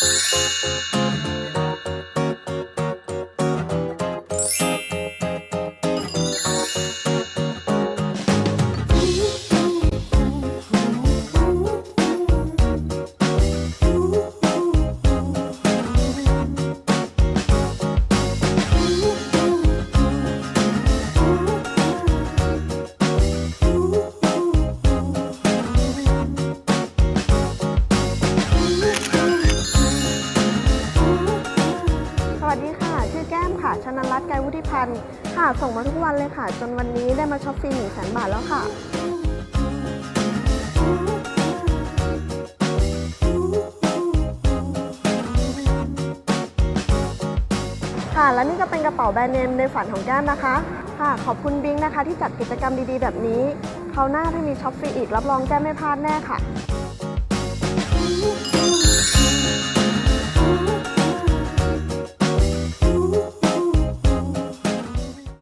Música วัสดีค่ะ ชื่อแก้มค่ะ ชนรัตน์ไกรวุฒิพันธ์ ค่ะ ส่งมาทุกวันเลยค่ะ จนวันนี้ได้มาช็อปฟรีหนึ่งแสนบาทแล้วค่ะ ค่ะ และนี่ก็เป็นกระเป๋าแบรนด์เนมในฝันของแก้มนะคะ ค่ะ ขอบคุณบิงนะคะ ที่จัดกิจกรรมดีๆ แบบนี้คราวหน้าถ้ามีช็อปฟรีอีกรับรองแก้มไม่พลาดแน่ค่ะ